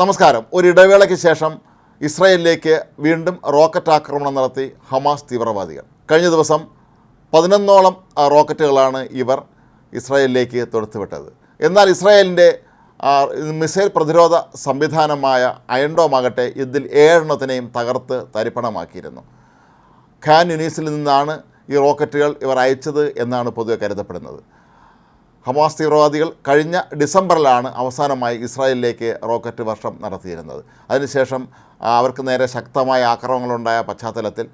നമസ്കാരം. ഒരു ഇടവേളയ്ക്ക് ശേഷം ഇസ്രയേലിലേക്ക് വീണ്ടും റോക്കറ്റ് ആക്രമണം നടത്തി ഹമാസ് തീവ്രവാദികൾ. കഴിഞ്ഞ ദിവസം പതിനൊന്നോളം റോക്കറ്റുകളാണ് ഇവർ ഇസ്രയേലിലേക്ക് തൊടുത്തുവിട്ടത്. എന്നാൽ ഇസ്രായേലിന്റെ മിസൈൽ പ്രതിരോധ സംവിധാനമായ അയൺഡോമാകട്ടെ ഇതിൽ ഏഴെണ്ണത്തിനെയും തകർത്ത് തരിപ്പണമാക്കിയിരുന്നു. ഖാൻ യുനീസിൽ നിന്നാണ് ഈ റോക്കറ്റുകൾ ഇവർ അയച്ചത് എന്നാണ് പൊതുവെ കരുതപ്പെടുന്നത്. ഹമാസ് തീവ്രവാദികൾ കഴിഞ്ഞ ഡിസംബറിലാണ് അവസാനമായി ഇസ്രായേലിലേക്ക് റോക്കറ്റ് വർഷം നടത്തിയിരുന്നത്. അതിനുശേഷം അവർക്ക് നേരെ ശക്തമായ ആക്രമണങ്ങളുണ്ടായ പശ്ചാത്തലത്തിൽ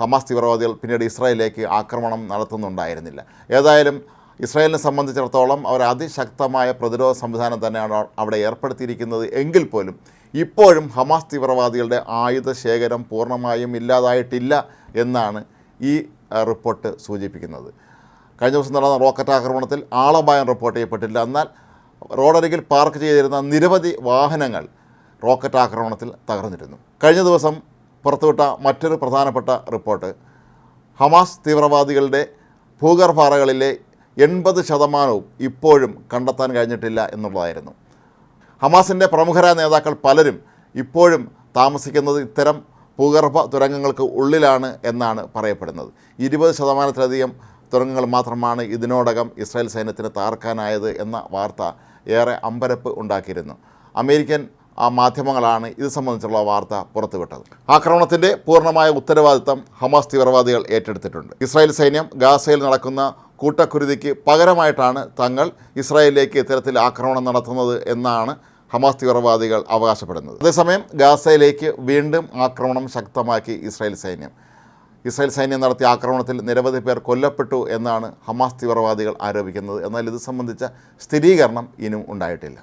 ഹമാസ് തീവ്രവാദികൾ പിന്നീട് ഇസ്രായേലിലേക്ക് ആക്രമണം നടത്തുന്നുണ്ടായിരുന്നില്ല. ഏതായാലും ഇസ്രായേലിനെ സംബന്ധിച്ചിടത്തോളം അവർ അതിശക്തമായ പ്രതിരോധ സംവിധാനം തന്നെയാണ് അവിടെ ഏർപ്പെടുത്തിയിരിക്കുന്നത്. എങ്കിൽ പോലും ഇപ്പോഴും ഹമാസ് തീവ്രവാദികളുടെ ആയുധ ശേഖരം പൂർണമായും ഇല്ലാതായിട്ടില്ല എന്നാണ് ഈ റിപ്പോർട്ട് സൂചിപ്പിക്കുന്നത്. കഴിഞ്ഞ ദിവസം നടന്ന റോക്കറ്റ് ആക്രമണത്തിൽ ആളപായം റിപ്പോർട്ട് ചെയ്യപ്പെട്ടില്ല. എന്നാൽ റോഡരികിൽ പാർക്ക് ചെയ്തിരുന്ന നിരവധി വാഹനങ്ങൾ റോക്കറ്റ് ആക്രമണത്തിൽ തകർന്നിരുന്നു. കഴിഞ്ഞ ദിവസം പുറത്തുവിട്ട മറ്റൊരു പ്രധാനപ്പെട്ട റിപ്പോർട്ട്. ഹമാസ് തീവ്രവാദികളുടെ ഭൂഗർഭാറകളിലെ എൺപത് ശതമാനവും ഇപ്പോഴും കണ്ടെത്താൻ കഴിഞ്ഞിട്ടില്ല എന്നുള്ളതായിരുന്നു. ഹമാസിന്റെ പ്രമുഖരായ നേതാക്കൾ പലരും ഇപ്പോഴും താമസിക്കുന്നത് ഇത്തരം ഭൂഗർഭ തുരങ്കങ്ങൾക്ക് ഉള്ളിലാണ് എന്നാണ് പറയപ്പെടുന്നത്. ഇരുപത് ശതമാനത്തിലധികം തുരങ്കങ്ങൾ മാത്രമാണ് ഇതിനോടകം ഇസ്രായേൽ സൈന്യത്തിന് താർക്കാനായത് എന്ന വാർത്ത ഏറെ അമ്പരപ്പ് ഉണ്ടാക്കിയിരുന്നു. അമേരിക്കൻ ആ മാധ്യമങ്ങളാണ് ഇത് സംബന്ധിച്ചുള്ള വാർത്ത പുറത്തുവിട്ടത്. ആക്രമണത്തിന്റെ പൂർണമായ ഉത്തരവാദിത്തം ഹമാസ് തീവ്രവാദികൾ ഏറ്റെടുത്തിട്ടുണ്ട്. ഇസ്രായേൽ സൈന്യം ഗാസയിൽ നടക്കുന്ന കൂട്ടക്കുരുതിക്ക് പകരമായിട്ടാണ് തങ്ങൾ ഇസ്രായേലിലേക്ക് ഇത്തരത്തിൽ ആക്രമണം നടത്തുന്നത് എന്നാണ് ഹമാസ് തീവ്രവാദികൾ അവകാശപ്പെടുന്നത്. അതേസമയം ഗാസയിലേക്ക് വീണ്ടും ആക്രമണം ശക്തമാക്കി ഇസ്രായേൽ സൈന്യം. ഇസ്രായേൽ സൈന്യം നടത്തിയ ആക്രമണത്തിൽ നിരവധി പേർ കൊല്ലപ്പെട്ടു എന്നാണ് ഹമാസ് തീവ്രവാദികൾ ആരോപിക്കുന്നത്. എന്നാൽ ഇത് സംബന്ധിച്ച സ്ഥിരീകരണം ഇനിയും ഉണ്ടായിട്ടില്ല.